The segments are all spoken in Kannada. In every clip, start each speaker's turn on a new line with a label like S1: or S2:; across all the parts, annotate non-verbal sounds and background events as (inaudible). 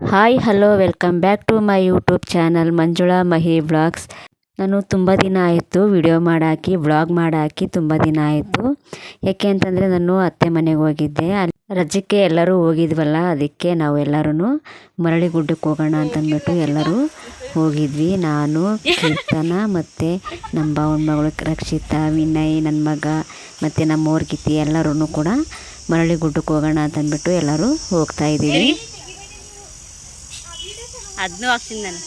S1: Hi hello welcome back to my YouTube channel Manjula Mahi vlogs ನಾನು ತುಂಬ ದಿನ ಆಯಿತು ವಿಡಿಯೋ ಮಾಡಾಕಿ ವ್ಲಾಗ್ ಮಾಡಾಕಿ ತುಂಬ ದಿನ ಆಯಿತು. ಯಾಕೆ ಅಂತಂದರೆ ನಾನು ಅತ್ತೆ ಮನೆಗೆ ಹೋಗಿದ್ದೆ. ಅಲ್ಲಿ ರಜಕ್ಕೆ ಎಲ್ಲರೂ ಹೋಗಿದ್ವಲ್ಲ, ಅದಕ್ಕೆ ನಾವು ಎಲ್ಲರೂ ಮರಳಿ ಗುಡ್ಡಕ್ಕೆ ಹೋಗೋಣ ಅಂತಂದ್ಬಿಟ್ಟು ಎಲ್ಲರೂ ಹೋಗಿದ್ವಿ. ನಾನು, ಕೀರ್ತನ ಮತ್ತು ನಮ್ಮ ಭಾವನ ಮಗಳು ರಕ್ಷಿತಾ, ವಿನಯ್ ನನ್ನ ಮಗ ಮತ್ತು ನಮ್ಮ ಊರ್ಗಿತಿ ಎಲ್ಲರೂ ಕೂಡ ಮರಳಿ ಗುಡ್ಡಕ್ಕೆ ಹೋಗೋಣ ಅಂತಂದ್ಬಿಟ್ಟು ಎಲ್ಲರೂ ಹೋಗ್ತಾ ಇದ್ದೀವಿ.
S2: అర్థం వచ్చిందని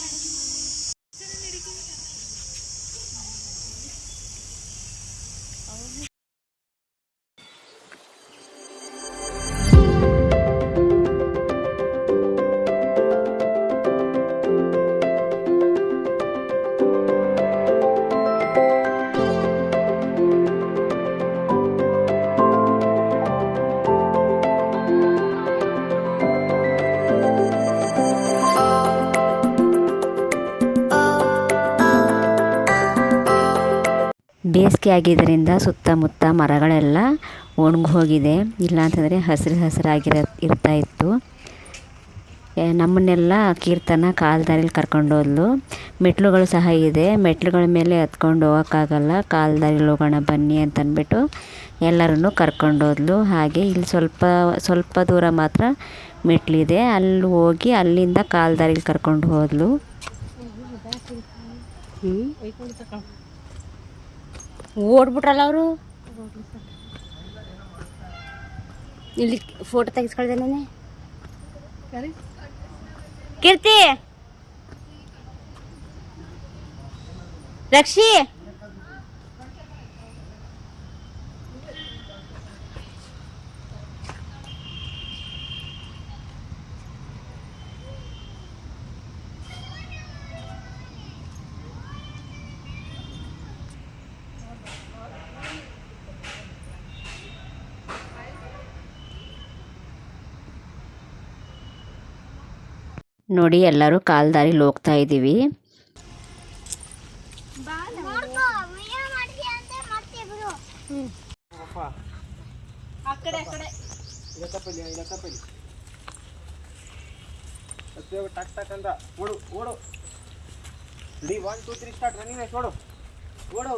S1: ಬೇಸಿಗೆ ಆಗಿದ್ದರಿಂದ ಸುತ್ತಮುತ್ತ ಮರಗಳೆಲ್ಲ ಒಣಗಿ ಹೋಗಿದೆ ಇಲ್ಲಾಂತಂದರೆ ಹಸಿರು ಹಸಿರಾಗಿರೋ, ಇರ್ತಾ ಇತ್ತು. ನಮ್ಮನ್ನೆಲ್ಲ ಕೀರ್ತನ ಕಾಲ್ದಾರಿಲಿ ಕರ್ಕೊಂಡು ಹೋದ್ಲು. ಮೆಟ್ಲುಗಳು ಸಹ ಇದೆ. ಮೆಟ್ಲುಗಳ ಮೇಲೆ ಹತ್ಕೊಂಡು ಹೋಗೋಕ್ಕಾಗಲ್ಲ. ಕಾಲ್ದಾರಿಲಿ ಹೋಗೋಣ ಬನ್ನಿ ಅಂತಂದ್ಬಿಟ್ಟು ಎಲ್ಲರನ್ನು ಕರ್ಕೊಂಡು ಹೋದ್ಲು. ಹಾಗೆ ಇಲ್ಲಿ ಸ್ವಲ್ಪ ಸ್ವಲ್ಪ ದೂರ ಮಾತ್ರ ಮೆಟ್ಲಿದೆ. ಅಲ್ಲಿ ಹೋಗಿ ಅಲ್ಲಿಂದ ಕಾಲ್ದಾರಿಲಿ ಕರ್ಕೊಂಡು ಹೋದ್ಲು.
S2: ಓಡ್ಬಿಟ್ರಲ್ಲ ಅವರು? ಇಲ್ಲಿ ಫೋಟೋ ತೆಗಿಸ್ಕೊಳ್ದೆ ನಾನೇ. ಕೀರ್ತಿ! ರಕ್ಷಿ!
S1: ನೋಡಿ ಎಲ್ಲರೂ ಕಾಲ್ ದಾರಿಲಿ ಹೋಗ್ತಾ ಇದ್ದೀವಿ.
S3: ಟಕ್ ಟಕ್ ಅಂತ ಓಡು ಓಡು D one two three start running race ಓಡು ಓಡು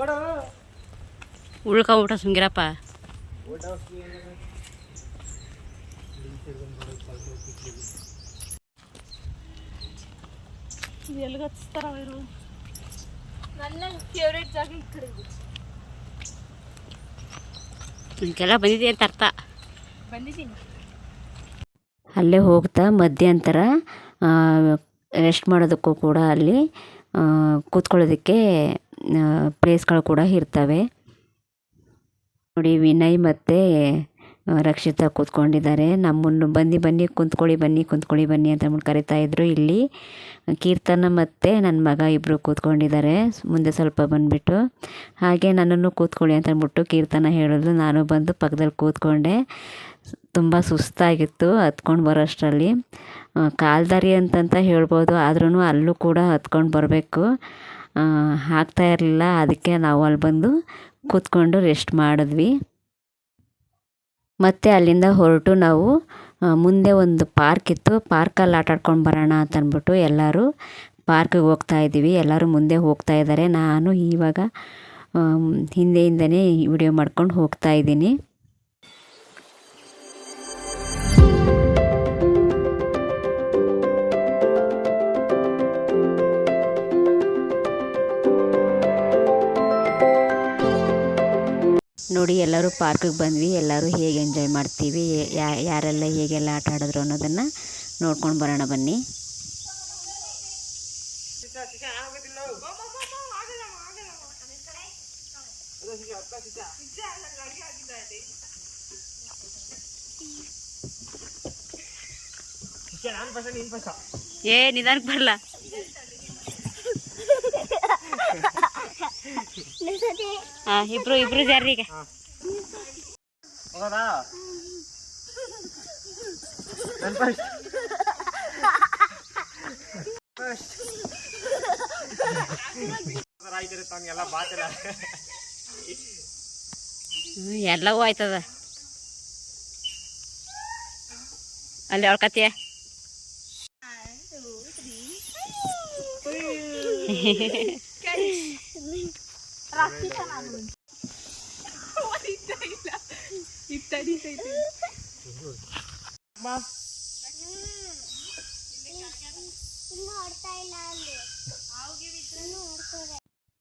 S3: ಓಡು
S2: ಬಂದಿದೆ ಅಂತ ಅರ್ಥ.
S1: ಅಲ್ಲೇ ಹೋಗ್ತಾ ಮಧ್ಯಂತರ ರೆಸ್ಟ್ ಮಾಡೋದಕ್ಕೂ ಕೂಡ ಅಲ್ಲಿ ಆ, ಕೂತ್ಕೊಳ್ಳೋದಕ್ಕೆ ಪ್ಲೇಸ್ಗಳು ಕೂಡ ಇರ್ತವೆ. ನೋಡಿ ವಿನಯ್ ಮತ್ತು ರಕ್ಷಿತಾ ಕೂತ್ಕೊಂಡಿದ್ದಾರೆ. ನಮ್ಮನ್ನು ಬನ್ನಿ ಬನ್ನಿ, ಕುಂತ್ಕೊಳ್ಳಿ ಬನ್ನಿ ಕುಂತ್ಕೊಳ್ಳಿ, ಬನ್ನಿ ಅಂತ ಅಂದ್ಬಿಟ್ಟು ಕರಿತಾ ಇದ್ದರು ಇಲ್ಲಿ. ಕೀರ್ತನ ಮತ್ತು ನನ್ನ ಮಗ ಇಬ್ಬರು ಕೂತ್ಕೊಂಡಿದ್ದಾರೆ. ಮುಂದೆ ಸ್ವಲ್ಪ ಬಂದುಬಿಟ್ಟು ಹಾಗೆ ನನ್ನನ್ನು ಕೂತ್ಕೊಳ್ಳಿ ಅಂತ ಅಂದ್ಬಿಟ್ಟು ಕೀರ್ತನ ಹೇಳಿದ್ರು. ನಾನು ಬಂದು ಪಕ್ಕದಲ್ಲಿ ಕೂತ್ಕೊಂಡೆ. ತುಂಬ ಸುಸ್ತಾಗಿತ್ತು, ಹತ್ಕೊಂಡು ಬರೋಷ್ಟರಲ್ಲಿ. ಕಾಲ್ದಾರಿ ಅಂತಂತ ಹೇಳ್ಬೋದು ಆದ್ರೂ ಅಲ್ಲೂ ಕೂಡ ಹತ್ಕೊಂಡು ಬರಬೇಕು. ಆಗ್ತಾ ಇರಲಿಲ್ಲ, ಅದಕ್ಕೆ ನಾವು ಅಲ್ಲಿ ಬಂದು ಕೂತ್ಕೊಂಡು ರೆಸ್ಟ್ ಮಾಡಿದ್ವಿ. ಮತ್ತು ಅಲ್ಲಿಂದ ಹೊರಟು ನಾವು ಮುಂದೆ ಒಂದು ಪಾರ್ಕ್ ಇತ್ತು. ಪಾರ್ಕಲ್ಲಿ ಆಟ ಆಡ್ಕೊಂಡು ಬರೋಣ ಅಂತ ಅಂದ್ಬಿಟ್ಟು ಎಲ್ಲರೂ ಪಾರ್ಕಿಗೆ ಹೋಗ್ತಾ ಇದ್ದೀವಿ. ಎಲ್ಲರೂ ಮುಂದೆ ಹೋಗ್ತಾ ಇದ್ದಾರೆ. ನಾನು ಇವಾಗ ಹಿಂದೆ ವಿಡಿಯೋ ಮಾಡ್ಕೊಂಡು ಹೋಗ್ತಾ ನೋಡಿ ಎಲ್ಲರೂ ಪಾರ್ಕಿಗೆ ಬಂದ್ವಿ. ಎಲ್ಲರೂ ಹೇಗೆ ಎಂಜಾಯ್ ಮಾಡ್ತೀವಿ ಯಾ- ಯಾರೆಲ್ಲ ಹೇಗೆಲ್ಲ ಆಟ ಆಡಿದ್ರು ಅನ್ನೋದನ್ನು ನೋಡ್ಕೊಂಡು ಬರೋಣ ಬನ್ನಿ.
S2: ಏ ನಿಧಾನಕ್ಕೆ ಬರಲ್ಲ (laughs) ಹಾಂ ಇಬ್ರು ಇಬ್ರು ಜಾರಿ ಈಗ. ಎಲ್ಲವೂ ಆಯ್ತದ. ಅಲ್ಲಿ ಫಸ್ಟ್ ಆಯ್ತಿರುತ್ತೆ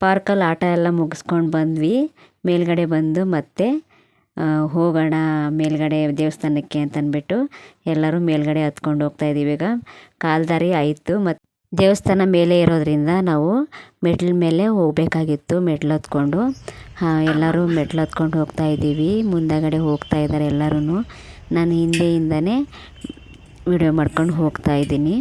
S1: ಪಾರ್ಕಲ್ಲಿ ಆಟ ಎಲ್ಲ ಮುಗಿಸ್ಕೊಂಡು ಬಂದ್ವಿ. ಮೇಲ್ಗಡೆ ಬಂದು ಮತ್ತೆ ಹೋಗೋಣ ಮೇಲ್ಗಡೆ ದೇವಸ್ಥಾನಕ್ಕೆ ಅಂತಂದ್ಬಿಟ್ಟು ಎಲ್ಲರೂ ಮೇಲ್ಗಡೆ ಹತ್ಕೊಂಡು ಹೋಗ್ತಾ ಇದ್ದೀವಿ. ಈಗ ಕಾಲ್ದಾರಿ ಆಯಿತು ಮತ್ತು ದೇವಸ್ಥಾನ ಮೇಲೆ ಇರೋದ್ರಿಂದ ನಾವು ಮೆಟ್ಲ ಮೇಲೆ ಹೋಗಬೇಕಾಗಿತ್ತು ಮೆಟ್ಲು ಹತ್ಕೊಂಡು. ಎಲ್ಲರೂ ಮೆಟ್ಲು ಹತ್ಕೊಂಡು ಹೋಗ್ತಾ ಇದ್ದೀವಿ. ಮುಂದಗಡೆ ಹೋಗ್ತಾ ಇದ್ದಾರೆ ಎಲ್ಲರೂ ನಾನು ಹಿಂದೆಯಿಂದನೇ ವಿಡಿಯೋ ಮಾಡ್ಕೊಂಡು ಹೋಗ್ತಾ ಇದ್ದೀನಿ.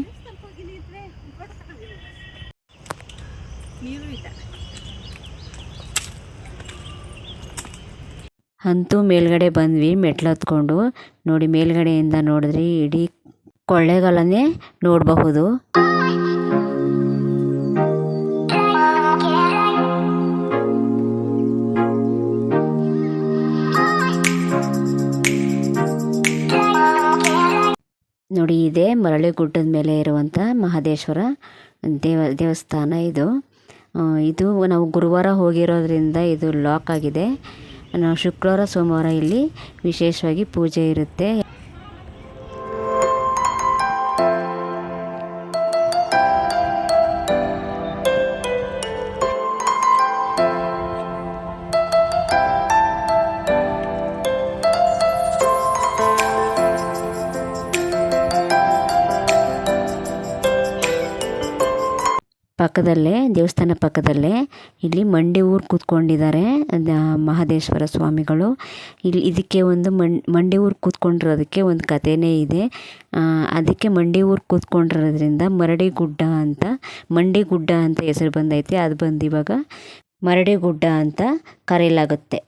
S1: ಅಂತೂ ಮೇಲ್ಗಡೆ ಬಂದ್ವಿ ಮೆಟ್ಲು ಹತ್ಕೊಂಡು. ನೋಡಿ, ಮೇಲ್ಗಡೆಯಿಂದ ನೋಡಿದ್ರಿ ಇಡೀ ಕೊಳ್ಳೆಗಾಲನೇ ನೋಡಬಹುದು. ನೋಡಿ ಇದೆ, ಮರಳಿ ಗುಡ್ಡದ ಮೇಲೆ ಇರುವಂಥ ಮಹದೇಶ್ವರ ದೇವ, ದೇವಸ್ಥಾನ ಇದು. ಇದು ನಾವು ಗುರುವಾರ ಹೋಗಿರೋದ್ರಿಂದ ಇದು ಲಾಕ್ ಆಗಿದೆ. ನಾವು ಶುಕ್ರವಾರ, ಸೋಮವಾರ ಇಲ್ಲಿ ವಿಶೇಷವಾಗಿ ಪೂಜೆ ಇರುತ್ತೆ. ಪಕ್ಕದಲ್ಲೇ, ದೇವಸ್ಥಾನ ಪಕ್ಕದಲ್ಲೇ ಇಲ್ಲಿ ಮಂಡಿ ಊರು ಕೂತ್ಕೊಂಡಿದ್ದಾರೆ ಮಹದೇಶ್ವರ ಸ್ವಾಮಿಗಳು. ಇಲ್ಲಿ ಇದಕ್ಕೆ ಒಂದು ಮಂಡಿ ಊರು ಕೂತ್ಕೊಂಡಿರೋದಕ್ಕೆ ಒಂದು ಕಥೆನೇ ಇದೆ. ಅದಕ್ಕೆ ಮಂಡಿ ಊರು ಕೂತ್ಕೊಂಡಿರೋದ್ರಿಂದ ಮರಡಿ ಗುಡ್ಡ ಅಂತ ಮಂಡಿ ಗುಡ್ಡ ಅಂತ ಹೆಸರು ಬಂದೈತೆ. ಅದು ಬಂದು ಇವಾಗ ಮರಡಿ ಗುಡ್ಡ ಅಂತ ಕರೆಯಲಾಗುತ್ತೆ.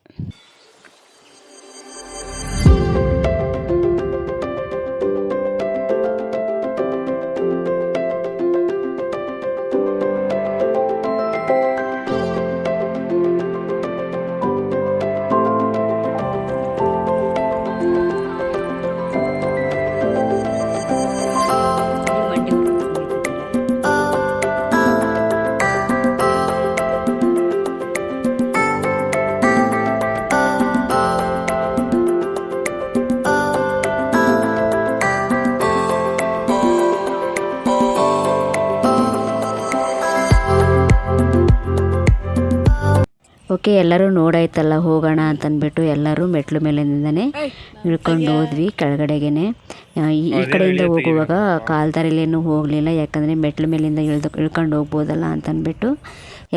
S1: ಓಕೆ ಎಲ್ಲರೂ ನೋಡಾಯ್ತಲ್ಲ ಹೋಗೋಣ ಅಂತಂದ್ಬಿಟ್ಟು ಎಲ್ಲರೂ ಮೆಟ್ಲು ಮೇಲಿಂದನೇ ಇಳ್ಕೊಂಡು ಹೋದ್ವಿ ಕೆಳಗಡೆಗೇನೆ. ಈ ಈ ಕಡೆಯಿಂದ ಹೋಗುವಾಗ ಕಾಲ್ದಾರಿಲೇನು ಹೋಗಲಿಲ್ಲ ಯಾಕಂದರೆ ಮೆಟ್ಲು ಮೇಲಿಂದ ಇಳ್ದು ಇಳ್ಕೊಂಡು ಹೋಗ್ಬೋದಲ್ಲ ಅಂತಂದ್ಬಿಟ್ಟು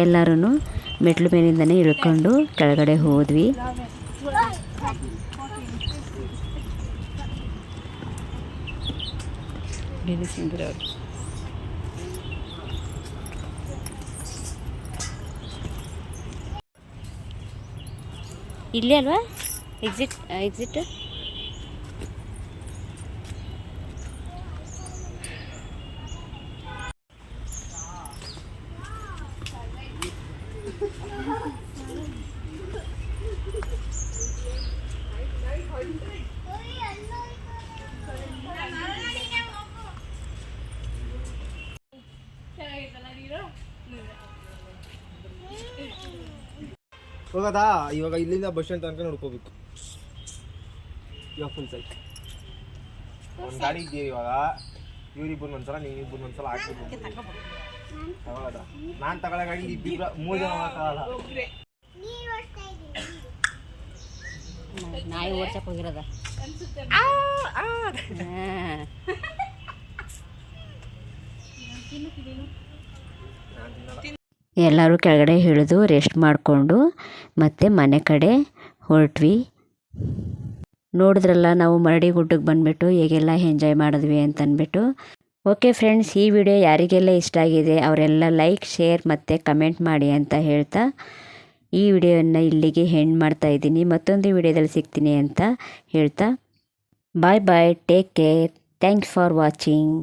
S1: ಎಲ್ಲರೂ ಮೆಟ್ಲು ಮೇಲಿಂದನೇ ಇಳ್ಕೊಂಡು ಕೆಳಗಡೆ ಹೋದ್ವಿ.
S2: ಸುಂದರ. ಇಲ್ಲೇ ಅಲ್ವಾ? ಎಕ್ಸಿಟ್ ಎಕ್ಸಿಟ್
S3: ಹೋಗದಾ ಇವಾಗ ಇಲ್ಲಿಂದ ಬಸ್ ಸ್ಟ್ಯಾಂಡ್ ತನಕ ನೋಡ್ಕೋಬೇಕು. ಇವಾಗ ಫುಲ್ ಸೈಟ್ ಒಂದು ಗಾಡಿ ಇದೆಯಾ ಇವಾಗ? ಇವ್ರಿಬ್ಬರು ಒಂದ್ಸಲ ನೀವಿಬ್ಬರು ಒಂದ್ಸಲ ಹಾಕ್ಬೇಕು ತಗೊಳದ ನಾನು ತಗೊಳ್ಳೋ ಗಾಡಿ ಇಬ್ಬಿಬ್ರ ಮೂರು ಜನ ಮಾತಾಡಲ್ಲ
S2: ನಾಯಿ ಓಡ್ಸಕ್ ಹೋಗಿರೋದ.
S1: ಎಲ್ಲರೂ ಕೆಳಗಡೆ ಇಳಿದು ರೆಸ್ಟ್ ಮಾಡಿಕೊಂಡು ಮತ್ತೆ ಮನೆ ಕಡೆ ಹೊರಟ್ವಿ. ನೋಡಿದ್ರಲ್ಲ ನಾವು ಮರಡಿ ಗುಡ್ಡಕ್ಕೆ ಬಂದುಬಿಟ್ಟು ಹೇಗೆಲ್ಲ ಎಂಜಾಯ್ ಮಾಡಿದ್ವಿ ಅಂತಂದ್ಬಿಟ್ಟು ಓಕೆ ಫ್ರೆಂಡ್ಸ್ ಈ ವಿಡಿಯೋ ಯಾರಿಗೆಲ್ಲ ಇಷ್ಟ ಆಗಿದೆ ಅವರೆಲ್ಲ ಲೈಕ್ ಶೇರ್ ಮತ್ತು ಕಮೆಂಟ್ ಮಾಡಿ ಅಂತ ಹೇಳ್ತಾ ಈ ವಿಡಿಯೋನ ಇಲ್ಲಿಗೆ ಹೆಂಡ್ ಮಾಡ್ತಾ ಇದ್ದೀನಿ. ಮತ್ತೊಂದು ವಿಡಿಯೋದಲ್ಲಿ ಸಿಗ್ತೀನಿ ಅಂತ ಹೇಳ್ತಾ. Bye bye take care thanks for watching